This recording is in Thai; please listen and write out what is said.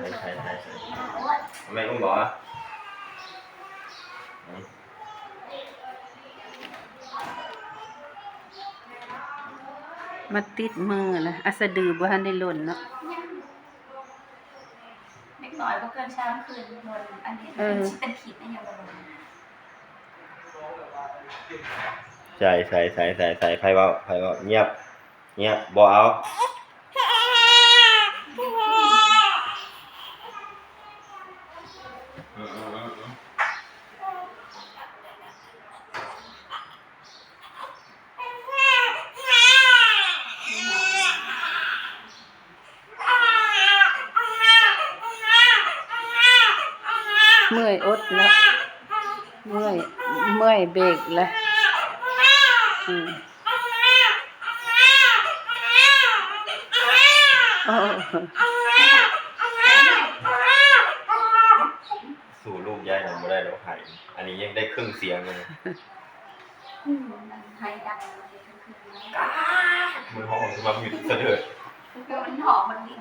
ใช่ใช่ใช่ใช่ทำไมอุ้มบอกอะมาติดมือละอัสดือบ่ทันได้หล่นเนาะเล็กน้อยก็เกินเช้าคืนนอนอันนี้เป็นขีดนะยังบ่ลงใช่ใช่ใช่ใช่ใช่ไพ่เบาไพ่เบาเงียบ เงียบบ่เอาอืมอืมอืมอืม เมื่อยอดแล้ว เมื่อย เมื่อยเบรกแล้วอืมโอ้ สู่ลูกยายหนูไม่ได้แล้วหายอันนี้ยังได้ครึ่งเสียงเลยมันไทยดังเลยคือมือห้องจะมาหยุดเสด็จคือมันหอมมันดี